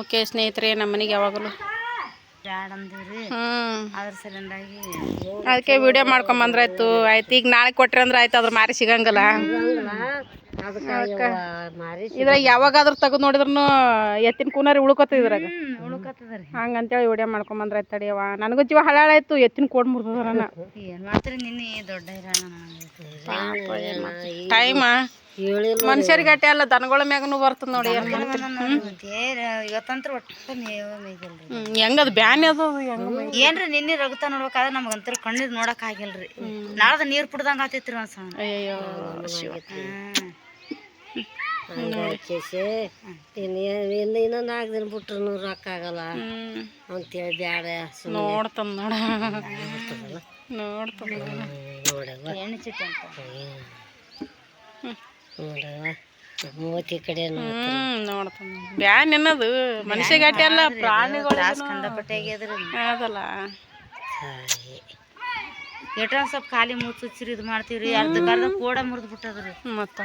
Okay ಸ್ನೇಹಿತರೆ ನಮ್ಮ ಮನೆಗೆ ಯಾವಾಗಲೂ ಅದಕ್ಕೆ ವಿಡಿಯೋ ಮಾಡ್ಕೊಂಬಂದ್ರಾಯ್ತು. ಆಯ್ತು ಈಗ ನಾಳೆ ಕೊಟ್ರಿ ಅಂದ್ರೆ ಆಯ್ತು ಅದ್ರ ಮಾರಿ ಸಿಗಂಗಲ್ಲ. ಇದ್ರಾಗ ಯಾವಾಗಾದ್ರೂ ತೆಗೆದು ನೋಡಿದ್ರು ಎತ್ತಿನ ಕೂನಾರಿ ಉಳ್ಕೊತ ಇದ್ರಾಗ. ಹಂಗಂತೇಳಿ ವಿಡಿಯೋ ಮಾಡ್ಕೊಂಬಂದ್ರಾಯ್ತು ತಡಿಯವ ನನಗೂ ಜೀವ ಹಳಾಳಾಯ್ತು ಎತ್ತಿನ ಕೋಡ್ ಮುರಿದ ನಾನು ದೊಡ್ಡ ಮನುಷ್ಯರಿಗೆ ಅಟ್ಟೆ ಅಲ್ಲ ದನಗಳ ಮ್ಯಾಗನು ಬರ್ತದ ನೋಡಿ ಇವತ್ತಂತ್ರ ಒಟ್ಟ ಮೇವ ಮೇಗಿಲ್ರಿ ಹೆಂಗದು ಬ್ಯಾನೆ ಅದು ಹೆಂಗ ಏನ್ರಿ ನಿನ್ನೆ ರಗುತ ನೋಡ್ಬೇಕಾದ್ರೆ ನಮ್ಗಂತರ ಕಣ್ಣಿದ್ ನೋಡಕ್ ಆಗಿಲ್ರಿ ನಾಳ್ದ ನೀರ್ ಕುಡ್ದಂಗ ಆತೈತ್ರಿ ಒಂದ್ ಅಯ್ಯೋ ಶಿವ. ಇನ್ನ ನಾಲ್ಕು ದಿನ ಬಿಟ್ರು ರೊಕ್ಕ ಆಗಲ್ಲ. ಅಂತೇಳಿ ಬ್ಯಾಡ ನೋಡ್ತಾನ ನೋಡ. ನೋಡ್ತಾನ ಎಣ್ಣೆ ಚಿಟ್ಟಿ ಅಂತ. ನೋಡವ ಮೂವತ್ತಿ ಕಡೆ ಹ್ಮ್ ನೋಡ್ತದ ಬ್ಯಾನ್ ಏನದು ಮನುಷ್ಯಗೆ ಅಟ್ಟೆ ಅಲ್ಲ ಪ್ರಾಣಿಗಳು ಕಂಡಪಟ್ಟೆ ಆಗ್ಯದ್ರಿ ಅದಲ್ಲ ಎಟ್ರ ಸ್ವಲ್ಪ ಖಾಲಿ ಮುಚ್ಚುಚ್ಚಿರಿ ಇದು ಮಾಡ್ತೀವ್ರಿ. ಅರ್ಧಕ್ಕರ್ಧ ಕೋಡ ಮುರಿದು ಬಿಟ್ಟದ್ರಿ. ಮತ್ತ?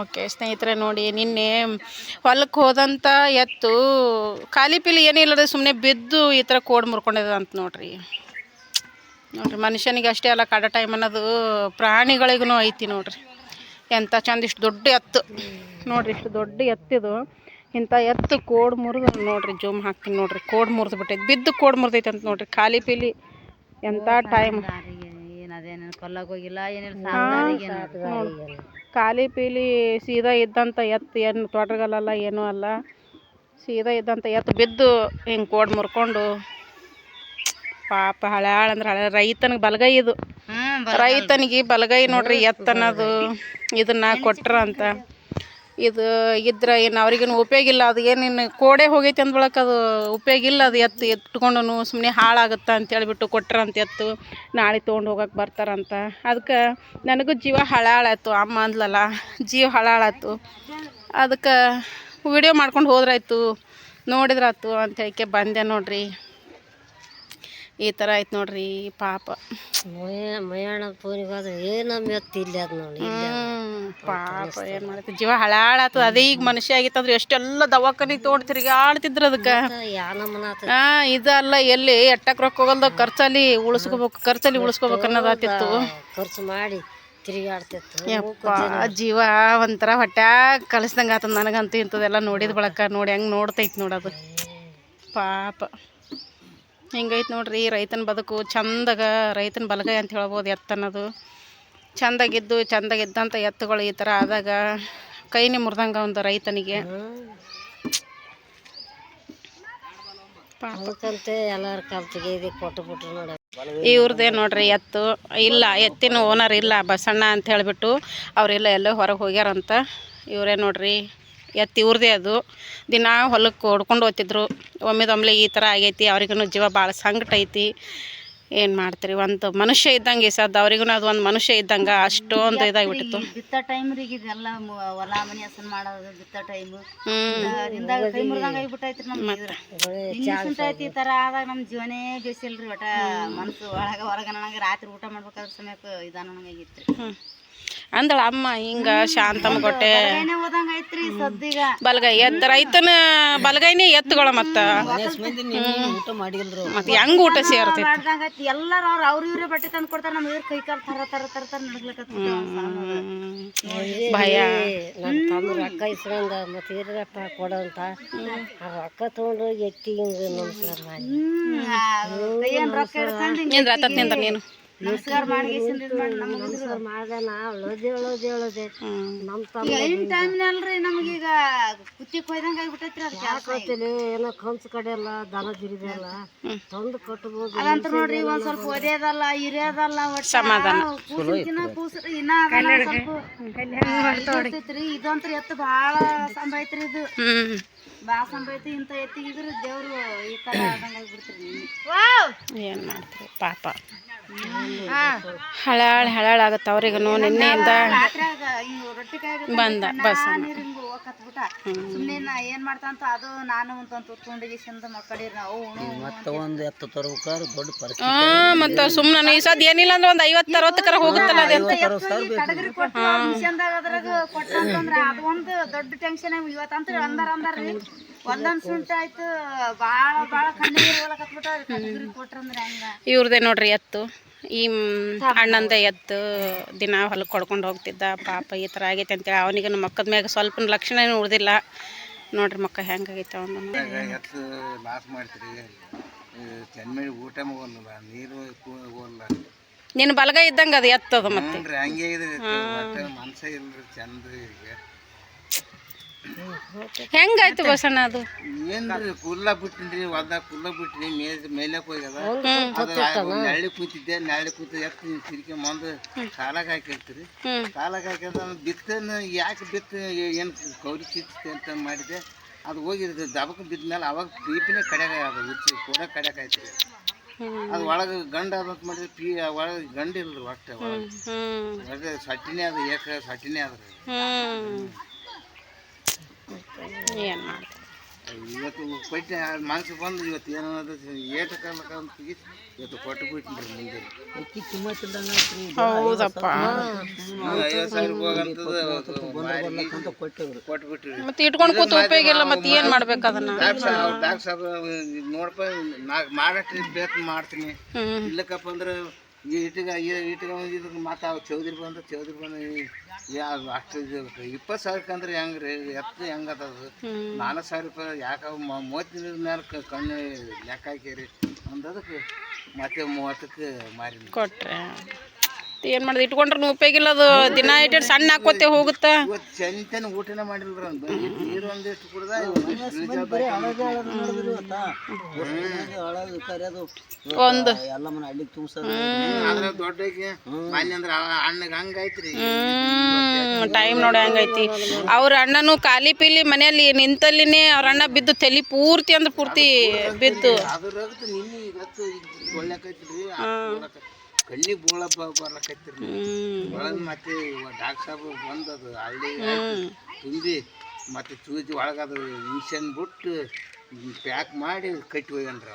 ಓಕೆ ಸ್ನೇಹಿತರೆ ನೋಡಿ ನಿನ್ನೆ ಹೊಲಕ್ಕೆ ಹೋದಂಥ ಎತ್ತು ಖಾಲಿ ಪಿಲಿ ಏನಿಲ್ಲದೆ ಸುಮ್ಮನೆ ಬಿದ್ದು ಈ ಥರ ಕೋಡ್ ಮುರ್ಕೊಂಡಿದೆ ಅಂತ ನೋಡ್ರಿ. ನೋಡ್ರಿ ಮನುಷ್ಯನಿಗೆ ಅಷ್ಟೇ ಅಲ್ಲ ಕಡ ಟೈಮ್ ಅನ್ನೋದು ಪ್ರಾಣಿಗಳಿಗೂ ಐತಿ ನೋಡ್ರಿ. ಎಂಥ ಚಂದ ಇಷ್ಟು ದೊಡ್ಡ ಎತ್ತು. ನೋಡ್ರಿ ಇಷ್ಟು ದೊಡ್ಡ ಎತ್ತಿದು ಇಂಥ ಎತ್ತು ಕೋಡ್ ಮುರಿದು ನೋಡ್ರಿ ಜೂಮ್ ಹಾಕ್ತೀನಿ ನೋಡ್ರಿ ಕೋಡ್ ಮುರಿದು ಬಿಟ್ಟೈತೆ. ಬಿದ್ದು ಕೋಡ್ ಮುರಿದೈತೆ ಅಂತ ನೋಡ್ರಿ ಖಾಲಿ ಪೀಲಿ ಎಂಥ ಟೈಮ್ ಖಾಲಿ ಪೀಲಿ ಸೀದಾ ಇದ್ದಂಥ ಎತ್ತು ಏನು ತೊಡ್ರಗಲ್ಲ ಏನೂ ಅಲ್ಲ. ಸೀದಾ ಇದ್ದಂಥ ಎತ್ತು ಬಿದ್ದು ಹಿಂಗೆ ಕೋಡ್ ಮುರ್ಕೊಂಡು ಪಾಪ ಹಳ್ಯಾಳ ಅಂದ್ರೆ ಹಳೆ ರೈತನಿಗೆ ಬಲಗೈ ಇದು. ರೈತನಿಗೆ ಬಲಗೈ ನೋಡ್ರಿ ಎತ್ತನ್ನೋದು ಇದನ್ನ ಕೊಟ್ರ ಅಂತ. ಇದು ಇದ್ರೆ ಏನು ಅವ್ರಿಗೇನು ಉಪಯೋಗ ಇಲ್ಲ. ಅದು ಏನೇನು ಕೋಡೆ ಹೋಗೈತೆ ಅಂದ್ಬಳಕ್ಕೆ ಬಳಕ ಅದು ಉಪಯೋಗ ಇಲ್ಲ. ಅದು ಎತ್ತು ಎತ್ಕೊಂಡು ಸುಮ್ಮನೆ ಹಾಳಾಗುತ್ತಾ ಅಂತ ಹೇಳ್ಬಿಟ್ಟು ಕೊಟ್ರಂತ ಎತ್ತು. ನಾಳೆ ತೊಗೊಂಡು ಹೋಗಕ್ಕೆ ಬರ್ತಾರಂತ ಅದಕ್ಕೆ ನನಗೂ ಜೀವ ಹಳಾಳಾಯ್ತು. ಅಮ್ಮ ಅಂದ್ಲಲ್ಲ ಜೀವ ಹಳಾಳಾಯ್ತು. ಅದಕ್ಕೆ ವಿಡಿಯೋ ಮಾಡ್ಕೊಂಡು ಹೋದ್ರಾಯ್ತು. ನೋಡಿದ್ರಾಯ್ತು ಅಂತ ಹೇಳಿಕೆ ಬಂದೆ ನೋಡ್ರಿ. ಈ ಥರ ಆಯ್ತು ನೋಡ್ರಿ ಪಾಪ. ಮಯಾಣ ಹೋದ್ರೆ ಏನಮ್ಮ ಇಲ್ಲ ಅದ್ ನೋಡಿ ಪಾಪ ಏನು ಮಾಡ್ತೀವಿ ಜೀವ ಹಳಾಳಾತು. ಅದೇ ಈಗ ಮನುಷ್ಯ ಆಗಿತ್ತಂದ್ರೆ ಎಷ್ಟೆಲ್ಲ ದವಾಖಾನಿ ತೊಗೊಂಡು ತಿರುಗಾಡ್ತಿದ್ರು ಅದಕ್ಕೆ. ಹಾ ಇದಲ್ಲ ಎಲ್ಲಿ ಎಟ್ಟಕ್ಕೆ ರೊಕ್ಕ ಹೋಗಲ್ದ ಖರ್ಚಲ್ಲಿ ಉಳಿಸ್ಕೋಬೇಕು ಖರ್ಚಲ್ಲಿ ಉಳಿಸ್ಕೋಬೇಕು ಅನ್ನೋದಾತಿತ್ತು. ಖರ್ಚು ಮಾಡಿ ತಿರುಗಾಡ್ತಿತ್ತು. ಜೀವ ಒಂಥರ ಹೊಟ್ಟೆ ಕಲಿಸ್ದಂಗೆ ಆತದ ನನಗಂತೂ ಇಂಥದ್ದೆಲ್ಲ ನೋಡಿದ ಬಳಕ. ನೋಡಿ ಹೆಂಗೆ ನೋಡ್ತೈತಿ ನೋಡೋದು ಪಾಪ. ಹಿಂಗೈತೆ ನೋಡ್ರಿ ರೈತನ ಬದುಕು ಚಂದಾಗ ರೈತನ ಬಲಗೈ ಅಂತ ಹೇಳ್ಬೋದು ಎತ್ತನ್ನೋದು ಚಂದಾಗಿದ್ದು ಚಂದಾಗಿದ್ದಂಥ ಎತ್ತುಗಳು ಈ ಥರ ಆದಾಗ ಕೈನಿ ಮುರಿದಂಗೆ ಒಂದು ರೈತನಿಗೆ. ಎಲ್ಲಾರ ಕಾಲ್ ತೆಗೆದಿ ಕೊಟ್ಟು ಬಿಟ್ರು ನೋಡ. ಇವ್ರದ್ದೇ ನೋಡ್ರಿ ಎತ್ತು. ಇಲ್ಲ ಎತ್ತಿನ ಓನರ್ ಇಲ್ಲ ಬಸಣ್ಣ ಅಂತ ಹೇಳಿಬಿಟ್ಟು ಅವರೆಲ್ಲ ಎಲ್ಲೋ ಹೊರಗೆ ಹೋಗ್ಯಾರಂತ. ಇವರೇ ನೋಡ್ರಿ. ಎತ್ತು ಇವ್ರದೇ ಅದು. ದಿನ ಹೊಲಕ್ಕೆ ಹೊಡ್ಕೊಂಡು ಹೋಗ್ತಿದ್ರು. ಒಮ್ಮೆದೊಮ್ಮೆ ಈ ಥರ ಆಗೈತಿ ಅವ್ರಿಗೂ ಜೀವ ಭಾಳ ಸಂಕಟ ಐತಿ. ಏನು ಮಾಡ್ತೀರಿ? ಒಂದು ಮನುಷ್ಯ ಇದ್ದಂಗೆ ಸದ್ದು ಅವ್ರಿಗೂ ಅದು ಒಂದು ಮನುಷ್ಯ ಇದ್ದಂಗೆ ಅಷ್ಟೊಂದು ಇದಾಗಿಬಿಟ್ಟಿತ್ತು. ಬಿತ್ತ ಟೈಮ್ರಿಗೆ ಇದೆಲ್ಲ ಮು- ಹೊಲ ಮನೆ ಹಸನ್ ಮಾಡೋದು ಬಿತ್ತ ಟೈಮು ಹ್ಞೂ ದಿಂದಾಗ ಕೈ ಮುರಿದಂಗೆ ಆಗಿಬಿಟ್ಟೈತ್ರಿ ನಮ್ಮ ಈ ಥರ ಆದಾಗ ನಮ್ಮ ಜೀವನೇ ಬೇಸಿಲ್ರಿ ಒಟ್ಟ ಮನ್ಸು ಒಳಗೆ ಹೊರಗೆ ನನಗೆ ರಾತ್ರಿ ಊಟ ಮಾಡ್ಬೇಕಾದ್ರೆ ಸಮಯಕ್ಕೆ ಇದ ನನಗಾಗಿತ್ರಿ ಹ್ಞೂ ಅಂದಳ ಅಮ್ಮ ಹಿಂಗ ಶಾಂತಮ್ಮ ಕೊಟ್ಟೆ. ಬಲಗೈ ಎತ್ತ ರೈತನ ಬಲಗೈನೇ ಎತ್ತುಗಳ ಮತ್ತ. ಮತ್ತು ಹೆಂಗೆ ಊಟ ಸೇರ್ತೈತಿ ಎಲ್ಲಾರು ಅವ್ರ ಅವ್ರ ಇವ್ರೇ ಬಟ್ಟೆ ತಂದು ಕೊಡ್ತಾರ ನಮ್ಮ ಇವ್ರ ಕೈ ಕಾಲು ತರ ತರ ತರ ತರ ಭಯ. ನನ್ನ ರೊಕ್ಕ ಇಸ್ಕೊಂಡ ಮತ್ತೆ ಇರಪ್ಪ ಕೊಡಂತ. ಆ ರೊಕ್ಕ ತಗೊಂಡು ಎತ್ತಿ ಹಿಂಗ ನಮಸ್ಕಾರ ಮಾಡಿ ಏನ್ ರೊಕ್ಕ ನೀನು? ನಮಸ್ಕಾರ ಮಾಡಿ ನಮಸ್ಕಾರ ಮಾಡ್ದೆ ನಾ ಅಳೋದೆ ಅಳೋದೆ ಅಳೋದೆ ನಮ್ಮ ತಮ್ಮ ಐನ್ ಟೈಮ್ನಲ್ರಿ ನಮಗೀಗ ಕುತ್ತಿ ಕೊಯ್ದಂಗ ಆಗ್ಬಿಟ್ಟೈತ್ರಿ ಅದು ಯಾಕೈತಿಲಿ ಏನೋ ಕಂಚು ಕಡೆಯಲ್ಲ ದನ ಜಿರಿದಲ್ಲ ತಂದು ಕಟ್ಬೋದು ಅದಂತ ನೋಡ್ರಿ ಒಂದ್ ಸ್ವಲ್ಪ ಒದೇದಲ್ಲ ಇರಿಯೋದಲ್ಲ ಒಟ್ಟ ಸಮಾಧಾನ. ಕೂಸಿನ ಕೂಸ್ರಿ ಇನ್ನ ಸ್ವಲ್ಪ ಇದಂತ್ರ ಎತ್ತು ಭಾಳ ಸಂಭಾಯ್ತ್ರಿ ಇದು. ಬಾಳ ಭಾಳ ಐತಿ ಇಂಥ ಎತ್ತಿಗಿದ್ರೆ ದೇವ್ರು ಈ ತರ ಆದಂಗ ಆಗ್ಬಿಡ್ತೀರಿ ಏನು ಮಾಡ್ತೀರಿ ಪಾಪ. ಹಳಾಳ್ ಹಳಾಳ್ ಆಗತ್ತ ಅವ್ರಿಗೂ ನಿನ್ನೆಯಿಂದ ಬಂದ ಬಸ್ ನೀರ್ ಹಿಂಗ್ ಹೋಗಕತ್ಬಿಟ್ಟ ಸುಮ್ನೆ ನಾ ಏನ್ ಮಾಡ್ತಾಂತ ಅದು ನಾನು ಅಂತ ತುಂಡಿಗೆ ಚಂದ ಮಕ್ಕಳಿರ್ ನಾವು ಮತ್ತೆ ಒಂದು ಎತ್ತು ತರ್ಬೇಕಾದ್ರೆ ದೊಡ್ಡ ಪರಿಸ್ಥಿತಿ ಹಾ ಮತ್ತ ಸುಮ್ಮನೆ ಈ ಸದ್ ಏನಿಲ್ಲ ಅಂದ್ರೆ ಒಂದು ಐವತ್ತು ಅರವತ್ತಕ್ಕರ ಹೋಗುತ್ತಲ್ಲ ಅದೇ ಕಡಗರಿ ಕೊಟ್ಟು ಮಿಷನ್ದಾಗ ಅದ್ರಾಗ ಕೊಟ್ಟಂತಂದ್ರ ಅದು ಒಂದು ದೊಡ್ಡ ಟೆನ್ಷನ್ ಇವತ್ತಂತ ಅಂದಾರ ಅಂದಾರ್ರಿ ಒಂದೊಂದ್ ಸುಂಟ ಆಯ್ತು ಬಾಳ ಬಾಳ ಕಣ್ಣಿಗೆ ಹೋಲಕತ್ಬಿಟ್ಟ ಕಡಗರಿ ಕೊಟ್ರಂದ್ರ ಹೆಂಗ? ಇವ್ರದೇ ನೋಡ್ರಿ ಎತ್ತು. ಈ ಅಣ್ಣಂದೆ ಎತ್ತು ದಿನ ಹೊಲಕ್ಕೆ ಕೊಡ್ಕೊಂಡು ಹೋಗ್ತಿದ್ದ ಪಾಪ ಈ ಥರ ಆಗೈತೆ ಅಂತೇಳಿ ಅವನಿಗೆ ನಮ್ಮ ಮಕ್ಕದ ಮ್ಯಾಗ ಸ್ವಲ್ಪ ಲಕ್ಷಣ ಏನು ಉಳ್ದಿಲ್ಲ. ನೋಡ್ರಿ ಮಕ್ಕ ಹೆಂಗಾಗೈತೆ ಅವನು. ಎತ್ತು ಲಾಸ್ ಮಾಡ್ತೀರಿ ಊಟ ಹೋಗಲ್ಲ ನೀರು ಹೋಗಲ್ಲ. ನಿನ್ನ ಬಲಗೈ ಇದ್ದಂಗೆ ಅದು ಎತ್ತದ ಮತ್ತೆ. ಹಂಗೆ ಚಂದ ಈಗ. ಹೆಂಗಾಯ್ತು ಬಸಣ್ಣ ಅದು? ಏನ್ರಿ ಕುಲ್ಲ ಬಿಟ್ಟಿನ್ರಿ ಹೊಲ್ದಾಗ ಕುಲ್ಲ ಬಿಟ್ಟಿನಿ ಮೇಲ್ ಮೇಲಕ್ಕೆ ಹೋಗ್ಯದ ಅದು ನಳ್ಳಿ ಕೂತಿದ್ದೆ ನಳ್ಳಿ ಕೂತ ಎತ್ತು ತಿರ್ಕೆ ಮುಂದೆ ಕಾಲಾಗ ಹಾಕಿರ್ತೀರಿ. ಕಾಲಾಗ ಹಾಕಿದ ಬಿತ್ತನ ಯಾಕೆ ಬಿತ್ತ ಏನು ಕೌರಿ ಚಿತ್ತೆ ಅಂತ ಮಾಡಿದೆ. ಅದು ಹೋಗಿ ದಬಕ್ಕೆ ಬಿದ್ದ ಮೇಲೆ ಅವಾಗ ಪೀಪಿನೇ ಕಡೆಗೆ ಅದು ಉಚ್ಚಿ ಕೂಡ ಕಡೆಗೆ ಆಯ್ತು ಅದು ಒಳಗೆ ಗಂಡ ಅದಂತ ಮಾಡಿದ್ರೆ ಪೀ ಒಳಗೆ ಗಂಡ ಇಲ್ರಿ ಒಟ್ಟೆ ಒಳಗೆ. ಸಟ್ಟಿನೇ ಅದು ಏಕ ಸಟ್ಟಿನೇ ಅದ್ರಿ. ಏನು ಮಾಡ್ತಾರೆ ಇವತ್ತು ಕೊಟ್ಟೆ ಮನ್ಸಿಗೆ ಬಂದು ಇವತ್ತು ಏನೋ ಅದು ಏಟ ಕಾಲಕ್ಕ ಅಂತ ಇವತ್ತು ಕೊಟ್ಟು ಬಿಟ್ಟಿನ್ರಿ ಮುಂದೆ ಅಕ್ಕಿ ಹೌದಪ್ಪ ಐವತ್ತು ಸಾವಿರ ಹೋಗಂತದ ಅಂತ ಕೊಟ್ಟಿವ್ರಿ ಬಿಟ್ರಿ ಮತ್ತೆ ಇಟ್ಕೊಂಡು ಕೂತು ಉಪಯೋಗ ಇಲ್ಲ ಮತ್ತೆ ಏನು ಮಾಡ್ಬೇಕು ಅದನ್ನ? ಡಾಕ್ಟರ್ ಸಾಹೇಬ್ ನೋಡಪ್ಪ ನಾ ಮಾಡಟ್ರಿ ಬೇಕು ಮಾಡ್ತೀನಿ. ಇಲ್ಲಕಪ್ಪ ಇಲ್ಲಕ್ಕಪ್ಪ ಅಂದ್ರೆ ಇಟ್ಟಿಗೆ ಇಟ್ಟಿಗೆ ಇದಕ್ಕೆ ಚೌಧರಿ ಬಂದು ಚೌಧರಿ ಬಂದು ಯಾ ಅಷ್ಟು ಇಪ್ಪತ್ತು ಸಾವಿರಕ್ಕೆ ಅಂದ್ರೆ ಹೆಂಗ್ರಿ? ಎತ್ತು ಹೆಂಗದ ಅದು ನಾಲ್ಕು ಸಾವಿರ ರೂಪಾಯಿ ಯಾಕೆ ಮೂವತ್ತಿನ ಮೇಲೆ ಕ- ಕಣ್ಣು ಲೆಕ್ಕ ಹಾಕಿರಿ. ಅಂದದಕ್ಕೆ ಮತ್ತೆ ಮೂವತ್ತಕ್ಕೆ ಮಾರಿ ಕೊಟ್ರೆ. ಏನು ಮಾಡೋದು? ಇಟ್ಕೊಂಡ್ರೆ ಉಪಯೋಗಿಲ್ಲ ಅದು ದಿನ ಇಟ್ಟು ಸಣ್ಣ ಹಾಕೋತೆ ಹೋಗುತ್ತಾ? ಇವತ್ತು ಚಂತನ ಊಟನೇ ಮಾಡಿಲ್ರ ಅವ್ನು ನೀರು ಒಂದಿಷ್ಟು ಕುಡ್ದ ಹಳದು ಕರೆಯೋದು. ಒಂದು. ಎಲ್ಲ ಮನೆ ಹಳ್ಳಿಗೆ ತುಂಬ್ಸೋದು ಅದ್ರ ದೊಡ್ಡಗೆ ಮಾನ್ಯ ಅಂದ್ರೆ ಅಣ್ಣಗೆ ಹಂಗಾಯ್ತ್ರಿ ಟೈಮ್ ನೋಡಿ ಹಂಗೈತಿ. ಅವ್ರ ಅಣ್ಣನು ಖಾಲಿ ಪೀಲಿ ಮನೆಯಲ್ಲಿ ನಿಂತಲ್ಲಿನೇ ಅವ್ರ ಅಣ್ಣ ಬಿದ್ದು ತಲೆ ಪೂರ್ತಿ ಅಂದ್ರೆ ಪೂರ್ತಿ ಬಿದ್ದು. ಒಳ್ಳೆ ಕಣ್ಣಿಗೆ ಬೋಳಪ್ಪ ಹ್ಮ್. ಒಳಗೆ ಮತ್ತೆ ಡಾಕ್ಟರ್ ಸಾಹೇಬ್ ಬಂದದು ಹಳ್ಳಿ ತುಂಬಿ ಮತ್ತೆ ಚೂಜಿ ಒಳಗದು ಇಂಜೆಕ್ಷನ್ ಬಿಟ್ಟು ಪ್ಯಾಕ್ ಮಾಡಿ ಕಟ್ಟಿ ಹೋಗ್ಯನ್ರ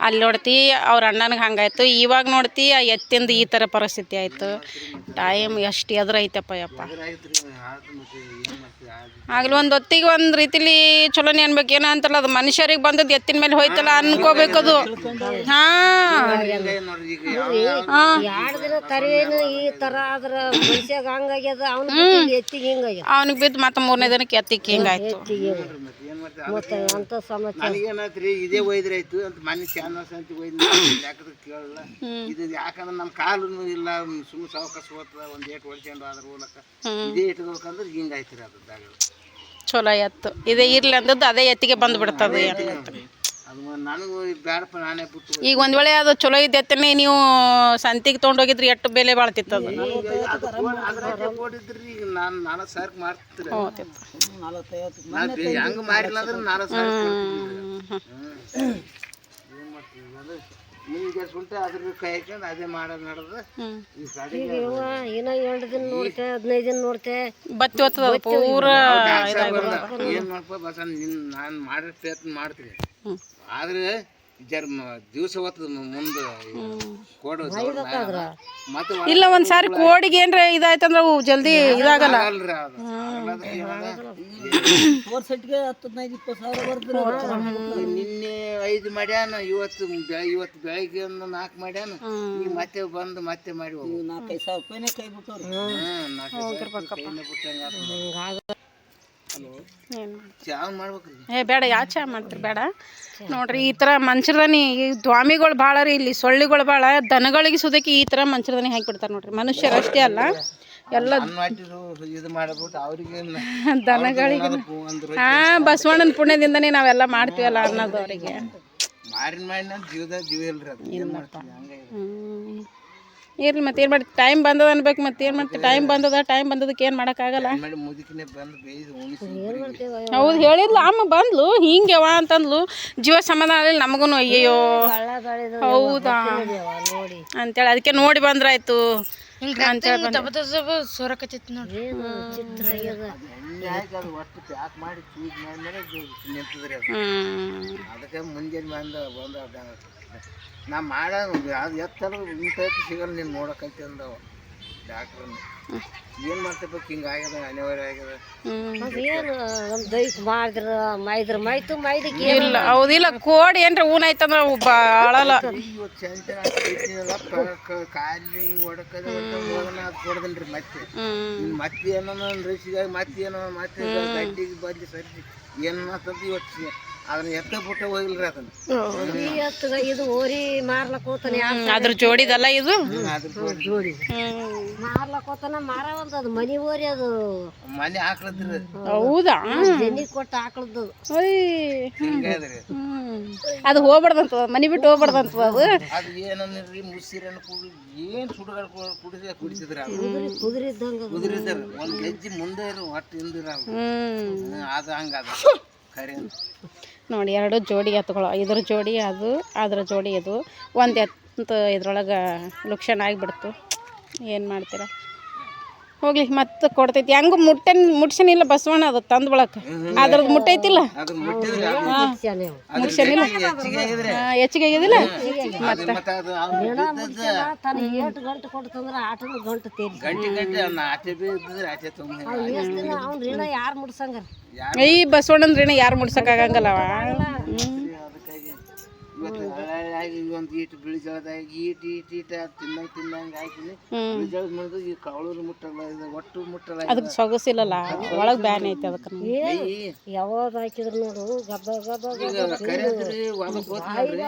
ಅಲ್ಲಿ ನೋಡ್ತಿ ಅವ್ರ ಅಣ್ಣನಿಗೆ ಹಂಗಾಯ್ತು. ಇವಾಗ ನೋಡ್ತಿ ಆ ಎತ್ತಿಂದ ಈ ಥರ ಪರಿಸ್ಥಿತಿ ಆಯ್ತು. ಟೈಮ್ ಎಷ್ಟು ಎದುರೈತಪ್ಪ ಯಪ್ಪ. ಆಗಲಿ ಒಂದು ಹೊತ್ತಿಗೆ ಒಂದು ರೀತಿಲಿ ಚಲೋನೇ ಅನ್ಬೇಕು. ಏನೋ ಅಂತಲ್ಲ ಅದು ಮನುಷ್ಯರಿಗೆ ಬಂದದ್ದು ಎತ್ತಿನ ಮೇಲೆ ಹೋಯ್ತಲ್ಲ ಅನ್ಕೋಬೇಕು ಅದು. ಹಾಂ. ಅವನಿಗೆ ಬಿದ್ದು ಮತ್ತೆ ಮೂರನೇ ದಿನಕ್ಕೆ ಎತ್ತಿಗೆ ಹಿಂಗಾಯ್ತು ಮತ್ತೆ ಅಂತ ಸಮಾಚಾರ? ನನಗೇನಾಯ್ತ್ರಿ ಇದೇ ಒಯ್ದ್ರೆ ಆಯ್ತು ಅಂತ ಮನೆ ಚಾನಲ್ಸ್ ಅಂತ ಒಯ್ದು ಯಾಕಂದ್ರೆ ಕೇಳಲ್ಲ. ಇದು ಯಾಕಂದ್ರೆ ನಮ್ಮ ಕಾಲು ಇಲ್ಲ ಸುಮ್ಮನೆ ಸಾವಕಾಶ ಹೋಗ್ತದ ಒಂದು ಏಟ್ ಹೊಡ್ಕೊಂಡು ಅದ್ರ ಮೂಲಕ ಇದೇ ಇಟ್ಕೋಬೇಕಂದ್ರೆ ಹಿಂಗಾಯ್ತ್ರಿ ಅದು ಅದ್ರ ಚಲೋ ಎತ್ತು ಇದೇ ಇರ್ಲಿ ಅಂದದ್ದು ಅದೇ ಎತ್ತಿಗೆ ಬಂದು ಬಿಡ್ತದೆ ಅದು ನನಗೂ ನಾನೇ ಬಿಟ್ಟು ಈಗ ಒಂದ್ ವೇಳೆ ಅದು ಚಲೋ ಇದ್ದೆತ್ತನೇ ನೀವು ಸಂತಿಗೆ ತೊಗೊಂಡೋಗಿದ್ರಿ ಎಷ್ಟು ಬೆಲೆ ಬಾಳ್ತಿತ್ತು ಅದು? ಅದ್ರಾಗೆ ಕೊಟ್ಟಿದ್ರಿ ಈಗ ನಾನು ನಾಲ್ಕು ಸಾವಿರಕ್ಕೆ ನಾನು ಹೆಂಗೆ ಮಾರಿಲ್ಲ ಅಂದ್ರೆ ನಾಲ್ಕು ಸಾವಿರ ಹ್ಮ್. ಏನು ಮಾಡ್ತೀವಿ ಅದು ನಿಮಗೆ ಸುಂಟ ಅದ್ರ ಕೈ ಹಾಕ್ಯಂಡು ಅದೇ ಮಾಡೋದು ನಡೆದು. ಈ ಎರಡು ದಿನ ನೋಡ್ತೆ ಹದಿನೈದು ದಿನ ನೋಡ್ತೆ. ಬತ್ತಿ ಹೊತ್ತದ ಪೂರ ಏನು ಮಾಡಪ್ಪ ಬಸ್ ನಿನ್ನ ನಾನು ಮಾಡಿರೋ ಪ್ರಯತ್ನ ಮಾಡ್ತೀನಿ. ಆದ್ರೆ ಜರ ದಿವಸ ಹೊತ್ತದ ಮುಂದೆ ಕೊಡು ಮತ್ತೆ ಇಲ್ಲ ಒಂದ್ ಸಾರಿ ಕೋಡಿಗೆ ಏನ್ರ ಇದಾಯ್ತಂದ್ರ ಅವು ಜಲ್ದಿ ಇದಾಗಲ್ಲ. ಅಲ್ರಿ ಅದು. ಸೆಟ್ಗೆ ಇಪ್ಪತ್ತು ಸಾವಿರ ನಿನ್ನೆ ಐದು ಮಾಡ್ಯಾನ ಇವತ್ತು ಬೆಳ ಇವತ್ತು ಬೆಳಗ್ಗೆ ಒಂದು ನಾಲ್ಕು ಮಾಡ್ಯಾನ. ಈಗ ಮತ್ತೆ ಬಂದು ಮತ್ತೆ ಮಾಡಿ ಹೋಗು. ನಾಲ್ಕೈದು ಸಾವಿರ ರೂಪಾಯಿನೇ ಕೈ ಬಿಟ್ಟು ಬಿಟ್ಟಂಗೆ ಆತು. ಏನ್ ಚಾ ಮಾಡ್ಬೇಕ್ರಿ ಏ ಬೇಡ ಯಾ ಚಾ ಮಾಡ್ತೀರಿ? ಬೇಡ. ನೋಡ್ರಿ ಈ ಥರ ಮಂಚರ್ದಾನಿ ಈ ದ್ವಾಮಿಗಳು ಭಾಳ ರೀ ಇಲ್ಲಿ ಸೊಳ್ಳಿಗಳು ಭಾಳ ದನಗಳಿಗೆ ಸುದಕ್ಕೆ ಈ ಥರ ಮಂಚರ್ದಾನಿ ಹಾಕಿಬಿಡ್ತಾರೆ ನೋಡ್ರಿ. ಮನುಷ್ಯರಷ್ಟೇ ಅಲ್ಲ. ಎಲ್ಲ ದನಗಳಿಗೆ ಹಾ ಬಸವಣ್ಣನ ಪುಣ್ಯದಿಂದನೇ ನಾವೆಲ್ಲ ಮಾಡ್ತೀವಲ್ಲ ಅನ್ನೋದು ಅವರಿಗೆ. ಇರ್ಲಿ ಮತ್ತೆ ಏನು ಮಾಡಿ ಟೈಮ್ ಬಂದದ ಅನ್ಬೇಕು ಮತ್ತೆ ಏನು ಮಾಡ್ತೀವಿ ಟೈಮ್ ಬಂದದ ಟೈಮ್ ಬಂದದಕ್ಕೆ ಏನು ಮಾಡೋಕ್ಕಾಗಲ್ಲ. ಮಾಡಿ ಮುದುಕಿನೇ ಬಂದು ಬೇಯ್ದು ಉಣಿಸಿ ಹೌದು ಹೇಳಿದ್ಲು ಅಮ್ಮ ಬಂದ್ಲು ಹಿಂಗ್ಯವ ಅಂತಂದ್ಲು ಜೀವ ಸಮಾಧಾನ ಆಗಲಿಲ್ಲ ನಮಗೂ ಬೆಳೆದು ಹೌದಾ? ನೋಡಿ ಅಂತೇಳಿ ಅದಕ್ಕೆ ನೋಡಿ ಬಂದ್ರಾಯ್ತು. ಅಂತೇಳಿ ನಾ ಮಾಡ ಅದು ಎತ್ತಲ್ಲ ಇಂಥ ಸಿಗಲ್ಲ ನೀನು ನೋಡಕ್ಕಂತ ಅಂದವ ಡಾಕ್ಟ್ರನ್ನ ಏನು ಮಾಡ್ತಿರ್ಬೇಕು ಹಿಂಗೆ ಆಗ್ಯದ ಅನಿವಾರ್ಯ ಆಗ್ಯದ? ಏನು ನಮ್ಮ ಮಾಡಿದ್ರ ಮೈದ್ರ ಮೈತು ಮೈದಕ್ಕೆ ಇಲ್ಲ ಹೌದಿಲ್ಲ ಕೋಡಿ ಏನ್ರ ಊನ ಆಯ್ತಂದ್ರ ಬಾಳಲ್ಲ ಇವತ್ತು ಚಂಚನ ಕಾಲಿ ಹಿಂಗೆ ಹೊಡಕದ ಹೋಗೋಣ ಅದು ಕೊಡದಲ್ರಿ ಮತ್ತೆ. ಮತ್ತೆ ಏನೋ ಮತ್ತೆ ಏನೋ ಮತ್ತೆ ಗಡ್ಡಿಗೆ ಸರಿ. ಸರಿಸಿ ಏನು ಮಾತಂತ ಇವತ್ತು ಅದನ್ನ ಎತ್ತ ಬಿಟ್ಟ ಹೋಗಿಲ್ರಿ ಅದನ್ನ. ಈ ಎತ್ತಗ ಇದು ಓರಿ ಮಾರ್ಲಕ್ ಹೋತಾನೆ ಅದ್ರ ಜೋಡಿದಲ್ಲ ಇದು? ಅದ್ರ ಜೋಡಿ. ಮಾರ್ಲಕ್ ಹೋತಾನ ಅದು ಮನಿ ಓರಿ ಅದು. ಮನೆ ಹಾಕ್ಲತ್ರಿ ಹೌದಾ? ಜನಿ ಕೊಟ್ಟು ಹ್ಮ್. ಅದು ಹೋಗ್ಬಾರ್ದಂತ ಮನಿ ಬಿಟ್ಟು ಹೋಗ್ಬಾರ್ದಂತ ಅದು? ಅದು ಏನನ್ರಿ ಮುಸಿರನ್ನ ಕುಡಿ ಏನು ಸುಡುಗಾಡ ಕುಡಿದ ಕುಡಿತಿದ್ರಿ ಕುದುರಿದ್ದಂಗ ಕುದುರೆ ಕುದುರೆ ಇದ್ದಂಗ ಅದು. ಕುದುರಿದಾರ ಒಂದು ಹೆಜ್ಜೆ ಮುಂದೆ ಇರು ಒಟ್ಟು ಹಿಂದಿರ ಅದು ಹಂಗದ ಖರೆ ನೋಡಿ, ಎರಡು ಜೋಡಿ ಎತ್ತುಗಳು ಇದ್ರ ಜೋಡಿ ಅದು, ಅದ್ರ ಜೋಡಿ ಅದು ಒಂದು ಎತ್ತು ಇದ್ರೊಳಗೆ ಲುಕ್ಷಣ ಆಗಿಬಿಡ್ತು. ಏನು ಮಾಡ್ತೀರ? ಹೋಗ್ಲಿ ಮತ್ತೆ ಕೊಡ್ತೈತಿ. ಹೆಂಗು ಮುಟ್ಟನ್ ಮುಟ್ಸನಿಲ್ಲ ಬಸವಣ್ಣ ಅದು ತಂದ ಬಳಕ. ಅದ್ರದ್ದು ಮುಟ್ಟೈತಿಲ್ಲ. ಅದ್ರ ಹೆಚ್ಚಿಗೆ ಆಗಿದ್ರಿ ಆ, ಆಗಿದಿಲ್ಲ? ಮತ್ತೆ? ಋಣ ಈ ಬಸವಣ್ಣನ ರಿಣ ಯಾರು ಮುಡ್ಸಕ್ಕಾಗಂಗಲ್ಲವ ಹ್ಮ್ ಅದಕ್ಕಾಗಿ ಇವತ್ತು ಹಳಾಗಿ ಒಂದು ಬಿಳಿ ಬಿಳಿಜಳದಾಗ ಈಟ್ ಈಟ್ ಈಟ ತಿನ್ನಂಗ್ ತಿನ್ನಂಗ್ ಹಾಕಿನಿ. ಬಿಳಿಜಳ ಮಾಡಿದ್ರು ಈ ಕವಳೂರು ಮುಟ್ಟಲ್ಲ ಇದು ಒಟ್ಟು ಮುಟ್ಟಲ್ಲ. ಅದಕ್ಕೆ ಸೊಗಸಿಲ್ಲಲ್ಲ ಒಳಗೆ ಬ್ಯಾನ್ ಐತೆ ಅದಕ್ಕೆ. ಯಾವಾಗ ಹಾಕಿದ್ರು ನೋಡು ಗಬ್ಬ ಗಬ್ಬ ಈಗ ಕರೆದ್ರಿ ಹೊಲಕ್ಕೆ ಹೋದ್ನಲ್ರಿ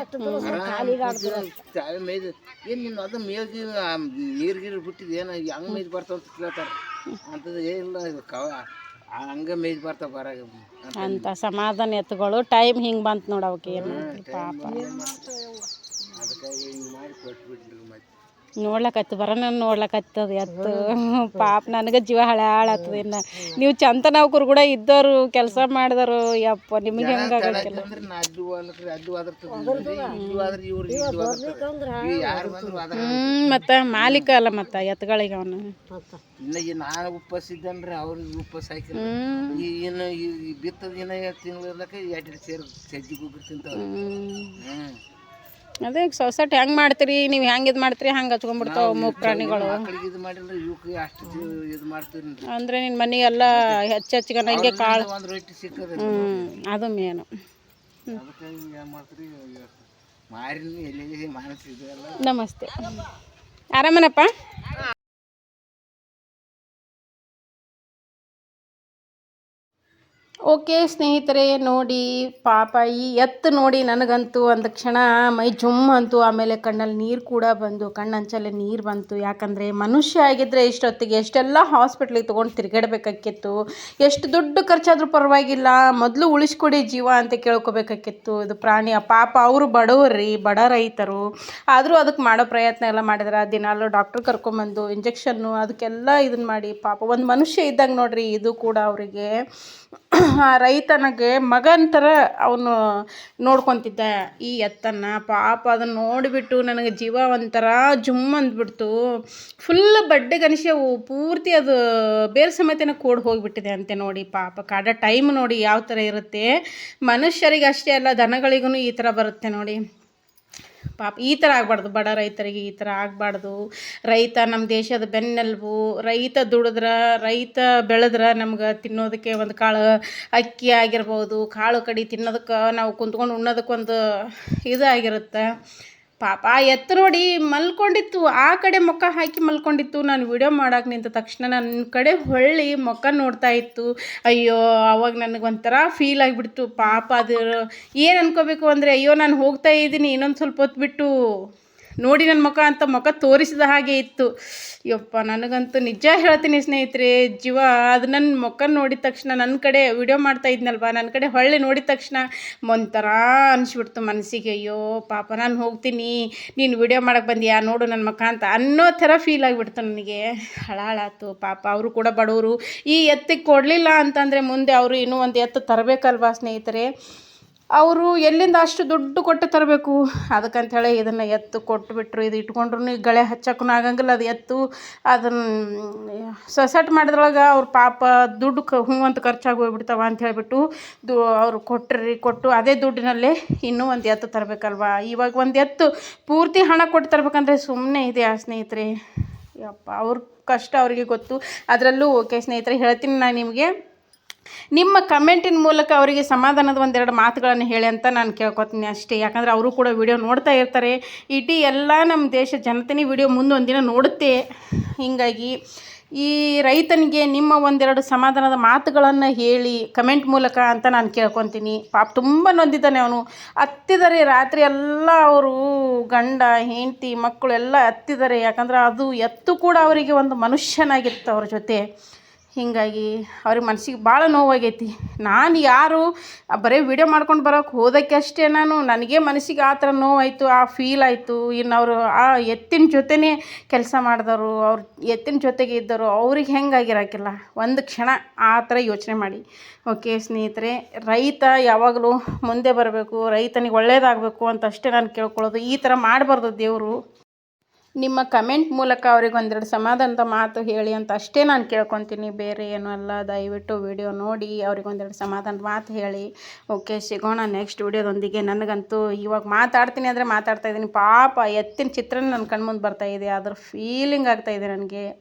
ಕಾಲಿಗೆ ಆಡ್ದ್ರು ಚಾವೆ ಮೇಯ್ದು ಏನು ನೀನು ಅದು ಮೇಯ್ದು ನೀರು ಗೀರು ಬಿಟ್ಟಿದ್ದು ಏನು ಹೆಂಗ್ ಮೇಯ್ದು ಬರ್ತಾವ ಅಂತ ಕೇಳ್ತಾರೆ. ಅಂಥದ್ದು ಏನಿಲ್ಲ ಇದು ಕವ ಹಂಗೆ ಮೇಯ್ದು ಬರ್ತಾವ ಬರಾಗ ಅಂತ ಸಮಾಧಾನ ಎತ್ತುಗಳು ಟೈಮ್ ಹಿಂಗೆ ಬಂತು ನೋಡು ಅವಕ್ಕೆ ಏನು ಪಾಪ. ಅದಕ್ಕಾಗಿ ಹಿಂಗೆ ಮಾಡಿ ಕೊಟ್ಬಿಟ್ರಿ ಮತ್ತೆ. ನೋಡ್ಲಕತ್ತು ಬರೋಣ ನೋಡ್ಲಕತ್ತದ ಎತ್ತು. ಪಾಪ ನನಗೆ ಜೀವ ಹಳಾಳತ್ತದ ಇನ್ನ. ನೀವು ಚಂತ ನೌಕರು ಕೂಡ ಇದ್ದವರು ಕೆಲಸ ಮಾಡಿದವರು ಯಪ್ಪ ನಿಮಗೆ ಹೆಂಗಾಗಕ್ಕಿಲ್ಲ ಹ್ಞೂ ಮತ್ತು ಮಾಲೀಕ ಅಲ್ಲ ಮತ್ತು ಎತ್ತುಗಳಿಗೆ ಅವನು. ನಾನು ಉಪವಾಸ ಇದ್ದನ್ರಿ ಅವ್ರಿಗೆ ಉಪವಾಸ ಈ ಈ ಬಿತ್ತದ ಇನ್ನ ತಿಂಗಳು ಎರಡು ಸೇರಿ ಸಜ್ಜಿ ಗೊಬ್ಬರ ತಿಂತಾವ ಹ್ಮ್. ಅದೇ ಸೊಸೈಟಿ ಹೆಂಗೆ ಮಾಡ್ತೀರಿ? ನೀವು ಹೆಂಗೆ ಇದು ಮಾಡ್ತೀರಿ? ಹಂಗೆ ಹಚ್ಕೊಂಡ್ಬಿಡ್ತಾವೆ ಮೂಕ್ ಪ್ರಾಣಿಗಳು. ಅಂದರೆ ನಿನ್ನ ಮನೆಗೆಲ್ಲ ಹೆಚ್ಚು ಹೆಚ್ಚಿಗೆ ಹಂಗೆ ಕಾಳು ಹ್ಞೂ ಅದು ಮೇನು. ನಮಸ್ತೆ. ಆರಾಮನಪ್ಪ? ಓಕೆ ಸ್ನೇಹಿತರೆ, ನೋಡಿ, ಪಾಪ ಈ ಎತ್ತು ನೋಡಿ ನನಗಂತೂ ಒಂದು ಕ್ಷಣ ಮೈ ಜುಮ್ ಅಂತು ಆಮೇಲೆ ಕಣ್ಣಲ್ಲಿ ನೀರು ಕೂಡ ಬಂದು ಕಣ್ಣಂಚಲ್ಲಿ ನೀರು ಬಂತು. ಯಾಕಂದರೆ ಮನುಷ್ಯ ಆಗಿದ್ದರೆ ಇಷ್ಟೊತ್ತಿಗೆ ಎಷ್ಟೆಲ್ಲ ಹಾಸ್ಪಿಟ್ಲಿಗೆ ತೊಗೊಂಡು ತಿರುಗಾಡ್ಬೇಕಾಗಿತ್ತು. ಎಷ್ಟು ದುಡ್ಡು ಖರ್ಚಾದರೂ ಪರವಾಗಿಲ್ಲ, ಮೊದಲು ಉಳಿಸ್ಕೊಡಿ ಜೀವ ಅಂತ ಕೇಳ್ಕೊಬೇಕಾಗಿತ್ತು. ಇದು ಪ್ರಾಣಿ ಪಾಪ ಅವರು ಬಡವರ್ರಿ ಬಡ ರೈತರು. ಆದರೂ ಅದಕ್ಕೆ ಮಾಡೋ ಪ್ರಯತ್ನ ಎಲ್ಲ ಮಾಡಿದ್ರೆ. ದಿನಾಲು ಡಾಕ್ಟ್ರ್ ಕರ್ಕೊಂಬಂದು ಇಂಜೆಕ್ಷನ್ನು, ಅದಕ್ಕೆಲ್ಲ ಇದನ್ನು ಮಾಡಿ. ಪಾಪ ಒಂದು ಮನುಷ್ಯ ಇದ್ದಂಗೆ ನೋಡ್ರಿ, ಇದು ಕೂಡ ಅವರಿಗೆ. ಆ ರೈತನಿಗೆ ಮಗನ ಥರ ಅವನು ನೋಡ್ಕೊತಿದ್ದ. ಈ ಎತ್ತನ್ನ ಪಾಪ ಅದನ್ನು ನೋಡಿಬಿಟ್ಟು ನನಗೆ ಜೀವ ಒಂಥರ ಜುಮ್ ಅಂದ್ಬಿಡ್ತು. ಫುಲ್ ಬಡ್ಡೆ ಗಣೇಶ ಪೂರ್ತಿ ಅದು ಬೇರೆ ಸಮೇತನ ಕೂಡಿ ಹೋಗಿಬಿಟ್ಟಿದೆ ಅಂತೆ ನೋಡಿ ಪಾಪ. ಕಾಡ ಟೈಮ್ ನೋಡಿ ಯಾವ ಥರ ಇರುತ್ತೆ. ಮನುಷ್ಯರಿಗೆ ಅಷ್ಟೇ ಅಲ್ಲ ದನಗಳಿಗೂ ಈ ಥರ ಬರುತ್ತೆ ನೋಡಿ. ಪಾಪ ಈ ಥರ ಆಗಬಾರ್ದು. ಬಡ ರೈತರಿಗೆ ಈ ಥರ ಆಗಬಾರ್ದು. ರೈತ ನಮ್ಮ ದೇಶದ ಬೆನ್ನೆಲುಬು, ರೈತ ದುಡಿದ್ರೆ, ರೈತ ಬೆಳೆದ್ರೆ ನಮ್ಗೆ ತಿನ್ನೋದಕ್ಕೆ ಒಂದು ಕಾಳು ಅಕ್ಕಿ ಆಗಿರ್ಬೋದು, ಕಾಳು ಕಡಿ ತಿನ್ನೋದಕ್ಕೆ ನಾವು ಕುಂತ್ಕೊಂಡು ಉಣ್ಣೋದಕ್ಕೊಂದು ಇದು ಆಗಿರುತ್ತೆ. ಪಾಪ ಎತ್ತು ನೋಡಿ ಮಲ್ಕೊಂಡಿತ್ತು, ಆ ಕಡೆ ಮುಖ ಹಾಕಿ ಮಲ್ಕೊಂಡಿತ್ತು. ನಾನು ವಿಡಿಯೋ ಮಾಡೋಕೆ ನಿಂತ ತಕ್ಷಣ ನನ್ನ ಕಡೆ ಹೊಳ್ಳಿ ಮುಖ ನೋಡ್ತಾ ಇತ್ತು. ಅಯ್ಯೋ, ಅವಾಗ ನನಗೆ ಒಂಥರ ಫೀಲ್ ಆಗಿಬಿಡ್ತು. ಪಾಪ ಅದು ಏನು ಅನ್ಕೋಬೇಕು ಅಂದರೆ, ಅಯ್ಯೋ, ನಾನು ಹೋಗ್ತಾ ಇದ್ದೀನಿ, ಇನ್ನೊಂದು ಸ್ವಲ್ಪ ಹೊತ್ತು ಬಿಟ್ಟು. ನೋಡಿ ನನ್ನ ಮುಖ ಅಂತ ಮುಖ ತೋರಿಸಿದ ಹಾಗೆ ಇತ್ತು. ಯಪ್ಪ, ನನಗಂತೂ ನಿಜ ಹೇಳ್ತೀನಿ ಸ್ನೇಹಿತರೆ, ಜೀವ, ಅದು ನನ್ನ ಮುಖ ನೋಡಿದ ತಕ್ಷಣ ನನ್ನ ಕಡೆ ವಿಡಿಯೋ ಮಾಡ್ತಾ ಇದ್ನಲ್ವ? ನನ್ನ ಕಡೆ ಹೊಳ್ಳಿ ನೋಡಿದ ತಕ್ಷಣ ಒಂಥರ ಅನಿಸ್ಬಿಡ್ತು ಮನಸ್ಸಿಗೆ ಅಯ್ಯೋ, ಪಾಪ, ನಾನು ಹೋಗ್ತೀನಿ, ನೀನು ವಿಡಿಯೋ ಮಾಡೋಕೆ ಬಂದಿಯಾ? ನೋಡು ನನ್ನ ಮುಖ ಅಂತ ಅನ್ನೋ ಥರ ಫೀಲ್ ಆಗಿಬಿಡ್ತು ನನಗೆ. ಹಳಾಳಾತು, ಪಾಪ, ಅವರು ಕೂಡ ಬಡವರು. ಈ ಎತ್ತಿಗೆ ಕೊಡಲಿಲ್ಲ ಅಂತಂದರೆ ಮುಂದೆ ಅವರು ಇನ್ನೂ ಒಂದು ಎತ್ತು ತರಬೇಕಲ್ವಾ ಸ್ನೇಹಿತರೆ? ಅವರು ಎಲ್ಲಿಂದ ಅಷ್ಟು ದುಡ್ಡು ಕೊಟ್ಟು ತರಬೇಕು? ಅದಕ್ಕಂಥೇಳಿ ಇದನ್ನು ಎತ್ತು ಕೊಟ್ಬಿಟ್ರು. ಇದು ಇಟ್ಕೊಂಡ್ರು ಗಳೆ ಹಚ್ಚಕ್ಕೂ ಆಗಂಗಿಲ್ಲ. ಅದು ಎತ್ತು ಅದನ್ನು ಸೊಸಟ್ ಮಾಡಿದ್ರೊಳಗೆ ಅವ್ರ ಪಾಪ ದುಡ್ಡು ಕ, ಹ್ಞೂ ಅಂತ ಖರ್ಚಾಗಿ ಹೋಗ್ಬಿಡ್ತಾವ ಅಂತ ಹೇಳಿಬಿಟ್ಟು ದು, ಅವರು ಕೊಟ್ರಿ, ಕೊಟ್ಟು ಅದೇ ದುಡ್ಡಿನಲ್ಲೇ ಇನ್ನೂ ಒಂದು ಎತ್ತು ತರಬೇಕಲ್ವಾ? ಇವಾಗ ಒಂದು ಎತ್ತು ಪೂರ್ತಿ ಹಣ ಕೊಟ್ಟು ತರಬೇಕಂದ್ರೆ ಸುಮ್ಮನೆ ಇದೆ ಆ ಸ್ನೇಹಿತರೆ? ಯಪ್ಪ, ಅವ್ರ ಕಷ್ಟ ಅವರಿಗೆ ಗೊತ್ತು. ಅದರಲ್ಲೂ ಓಕೆ ಸ್ನೇಹಿತರೆ, ಹೇಳ್ತೀನಿ ನಾನು ನಿಮಗೆ. ನಿಮ್ಮ ಕಮೆಂಟಿನ ಮೂಲಕ ಅವರಿಗೆ ಸಮಾಧಾನದ ಒಂದೆರಡು ಮಾತುಗಳನ್ನು ಹೇಳಿ ಅಂತ ನಾನು ಕೇಳ್ಕೊತೀನಿ ಅಷ್ಟೇ. ಯಾಕಂದರೆ ಅವರು ಕೂಡ ವಿಡಿಯೋ ನೋಡ್ತಾ ಇರ್ತಾರೆ. ಇಡೀ ಎಲ್ಲ ನಮ್ಮ ದೇಶ ಜನತೆನೇ ವಿಡಿಯೋ ಮುಂದೊಂದಿನ ನೋಡುತ್ತೆ. ಹೀಗಾಗಿ ಈ ರೈತನಿಗೆ ನಿಮ್ಮ ಒಂದೆರಡು ಸಮಾಧಾನದ ಮಾತುಗಳನ್ನು ಹೇಳಿ ಕಮೆಂಟ್ ಮೂಲಕ ಅಂತ ನಾನು ಕೇಳ್ಕೊತೀನಿ. ಪಾಪ ತುಂಬ ನೊಂದಿದ್ದಾನೆ ಅವನು. ಹತ್ತಿದ್ದಾರೆ ರಾತ್ರಿ ಎಲ್ಲ ಅವರು ಗಂಡ, ಹೆಂಡತಿ ಮಕ್ಕಳು ಎಲ್ಲ ಹತ್ತಿದ್ದಾರೆ ಯಾಕಂದ್ರೆ ಅದು ಎತ್ತು ಕೂಡ ಅವರಿಗೆ ಒಂದು ಮನುಷ್ಯನಾಗಿತ್ತು ಅವ್ರ ಜೊತೆ. ಹೀಗಾಗಿ ಅವ್ರಿಗೆ ಮನಸ್ಸಿಗೆ ಭಾಳ ನೋವಾಗೈತಿ. ನಾನು ಯಾರು ಬರೀ ವಿಡಿಯೋ ಮಾಡ್ಕೊಂಡು ಬರೋಕೆ ಹೋದಕ್ಕೆ ಅಷ್ಟೇ ನಾನು. ನನಗೆ ಮನಸ್ಸಿಗೆ ಆ ಥರ ನೋವಾಯಿತು, ಆ ಫೀಲ್ ಆಯಿತು. ಇನ್ನು ಅವರು ಆ ಎತ್ತಿನ ಜೊತೆನೇ ಕೆಲಸ ಮಾಡಿದವರು, ಅವ್ರ ಎತ್ತಿನ ಜೊತೆಗೆ ಇದ್ದರು ಅವ್ರಿಗೆ ಹೆಂಗಾಗಿರೋಕ್ಕಿಲ್ಲ ಒಂದು ಕ್ಷಣ ಆ ಥರ ಯೋಚನೆ ಮಾಡಿ. ಓಕೆ ಸ್ನೇಹಿತರೆ, ರೈತ ಯಾವಾಗಲೂ ಮುಂದೆ ಬರಬೇಕು, ರೈತನಿಗೆ ಒಳ್ಳೇದಾಗಬೇಕು ಅಂತ ಅಷ್ಟೇ ನಾನು ಕೇಳ್ಕೊಳ್ಳೋದು. ಈ ಥರ ಮಾಡಬಾರ್ದು ದೇವರು. ನಿಮ್ಮ ಕಮೆಂಟ್ ಮೂಲಕ ಅವ್ರಿಗೆ ಒಂದೆರಡು ಸಮಾಧಾನದ ಮಾತು ಹೇಳಿ ಅಂತ ಅಷ್ಟೇ ನಾನು ಕೇಳ್ಕೊತೀನಿ. ಬೇರೆ ಏನೂ ಅಲ್ಲ. ದಯವಿಟ್ಟು ವಿಡಿಯೋ ನೋಡಿ, ಅವ್ರಿಗೆ ಒಂದೆರಡು ಸಮಾಧಾನದ ಮಾತು ಹೇಳಿ. ಓಕೆ, ಸಿಗೋಣ ನೆಕ್ಸ್ಟ್ ವಿಡಿಯೋದೊಂದಿಗೆ. ನನಗಂತೂ ಇವಾಗ ಮಾತಾಡ್ತೀನಿ ಅಂದರೆ ಮಾತಾಡ್ತಾ ಇದ್ದೀನಿ. ಪಾಪ ಎತ್ತಿನ ಚಿತ್ರ ನನ್ನ ಕಣ್ಮುಂದೆ ಬರ್ತಾ ಇದೆ. ಅದ್ರ ಫೀಲಿಂಗ್ ಆಗ್ತಾ ಇದೆ ನನಗೆ.